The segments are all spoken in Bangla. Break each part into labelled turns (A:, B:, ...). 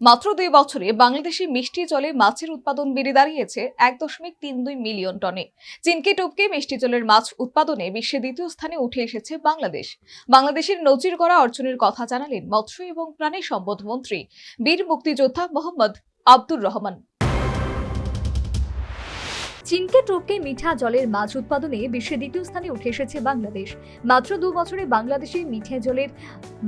A: মাত্র দুই বছরে বাংলাদেশে মিষ্টি জলে মাছের উৎপাদন বেড়ে দাঁড়িয়েছে এক দশমিক তিন দুই মিলিয়ন টনে। চীনকে টপকে মিষ্টি জলের মাছ উৎপাদনে বিশ্বে দ্বিতীয় স্থানে উঠে এসেছে বাংলাদেশ। বাংলাদেশের নজির গড়া অর্জনের কথা জানালেন মৎস্য এবং প্রাণী সম্পদ মন্ত্রী, বীর মুক্তিযোদ্ধা মোহাম্মদ আব্দুর রহমান।
B: চীনকে টপকে মিঠা জলের মাছ উৎপাদনে বিশ্বে দ্বিতীয় স্থানে উঠে এসেছে বাংলাদেশ। মাত্র দু বছরে বাংলাদেশে মিঠা জলের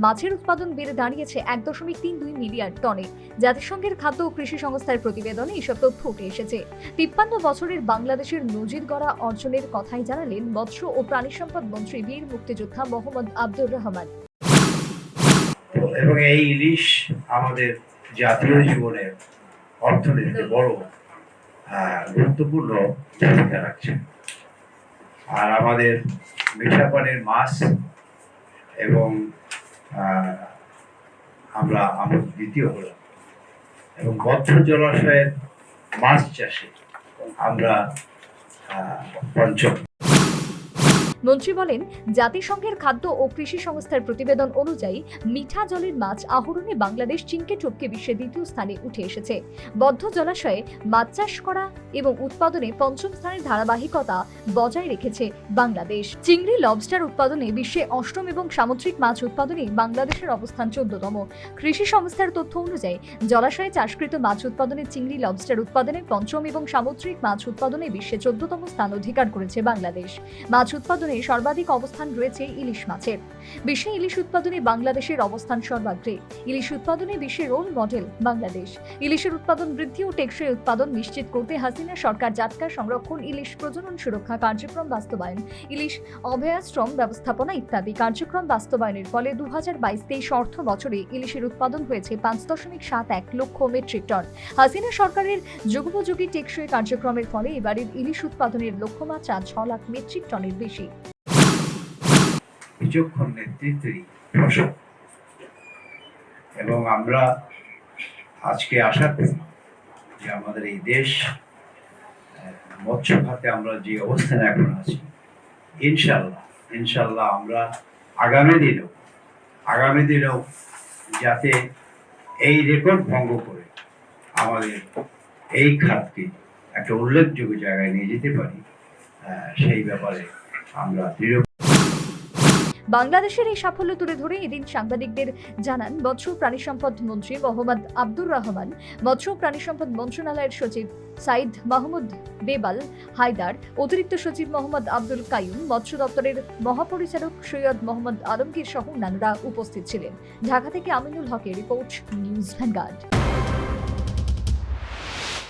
B: মাছের উৎপাদন বেড়ে দাঁড়িয়েছে এক দশমিক তিন দুই মিলিয়ন টনে। জাতিসংঘের খাদ্য ও কৃষি সংস্থার প্রতিবেদনে এসব তথ্য উঠে এসেছে। তিপ্পান্ন বছরের বাংলাদেশের নজির গড়া অর্জনের কথাই জানালেন মৎস্য ও প্রাণী সম্পদ মন্ত্রী বীর মুক্তিযোদ্ধা মোহাম্মদ আব্দুর রহমান।
C: এবং এই ইলিশ আমাদের জাতীয় জীবনের অর্থনীতিতে বড়। গুরুত্বপূর্ণ ভূমিকা রাখছে আর আমাদের মিঠা পানির মাছ এবং আমরা আমরা দ্বিতীয় হলাম। এবং বদ্ধ জলাশয়ের মাছ চাষে আমরা পঞ্চম।
B: মন্ত্রী বলেন, জাতিসংঘের খাদ্য ও কৃষি সংস্থার প্রতিবেদন অনুযায়ী মিঠা জলের মাছ আহরণে বাংলাদেশ চীনকে টপকে বিশ্বে দ্বিতীয় স্থানে উঠে এসেছে। বদ্ধ জলাশয়ে মাছ চাষ করা এবং উৎপাদনে পঞ্চম স্থানের ধারাবাহিকতা বজায় রেখেছে বাংলাদেশ। চিংড়ি লবস্টার উৎপাদনে বিশ্বে অষ্টম এবং সামুদ্রিক মাছ উৎপাদনে বাংলাদেশের অবস্থান চোদ্দতম। কৃষি সংস্থার তথ্য অনুযায়ী, জলাশয়ে চাষকৃত মাছ উৎপাদনে চিংড়ি লবস্টার উৎপাদনে পঞ্চম এবং সামুদ্রিক মাছ উৎপাদনে বিশ্বে চোদ্দতম স্থান অধিকার করেছে বাংলাদেশ। মাছ উৎপাদনে সর্বাধিক অবস্থান রয়েছে ইলিশ মাছের। বিশ্বে ইলিশ উৎপাদনে বাংলাদেশের অবস্থান সর্বাগ্রে। ইলিশ উৎপাদনে বিশ্বের রোল মডেল বাংলাদেশ। ইলিশের উৎপাদন বৃদ্ধি ও টেকসই উৎপাদন নিশ্চিত করতে হাসিনা সরকার জাটকা সংরক্ষণ, ইলিশ প্রজনন সুরক্ষা কার্যক্রম বাস্তবায়ন, ইলিশ অভয়াশ্রম ব্যবস্থাপনা ইত্যাদি কার্যক্রম বাস্তবায়নের ফলে দু হাজার বাইশ তেইশ অর্থ বছরে ইলিশের উৎপাদন হয়েছে পাঁচ দশমিক সাত এক লক্ষ মেট্রিক টন। হাসিনা সরকারের যুগোপযোগী টেকসই কার্যক্রমের ফলে এবারের ইলিশ উৎপাদনের লক্ষ্যমাত্রা ছ লাখ মেট্রিক টনের বেশি।
C: বিচক্ষণ নেতৃত্বেরই এবং আমরা আজকে আশা করি যে আমাদের এই দেশ মৎস্য খাতে আমরা যে অবস্থানে এখন আছি ইনশাল্লাহ ইনশাল্লাহ আমরা আগামী দিনেও আগামী দিনেও যাতে এই রেকর্ড ভঙ্গ করে আমাদের এই খাতকে একটা উল্লেখযোগ্য জায়গায় নিয়ে যেতে পারি সেই ব্যাপারে আমরা দৃঢ়
B: বাংলাদেশের এই সাফল্য তুলে ধরে এদিন সাংবাদিকদের জানান, মৎস্য প্রাণী সম্পদ মন্ত্রী মোহাম্মদ আব্দুর রহমান, মৎস্য প্রাণী সম্পদ মন্ত্রণালয়ের সচিব সাইদ মাহমুদ বেবাল, হায়দার, অতিরিক্ত সচিব মোহাম্মদ আব্দুল কাইম মৎস্য দপ্তরের মহাপরিচালক সৈয়দ মোহাম্মদ আলমগীর সহ অন্যান্যরা উপস্থিত ছিলেন। ঢাকা থেকে আমিনুল হকের রিপোর্ট, নিউজ ভ্যানগার্ড।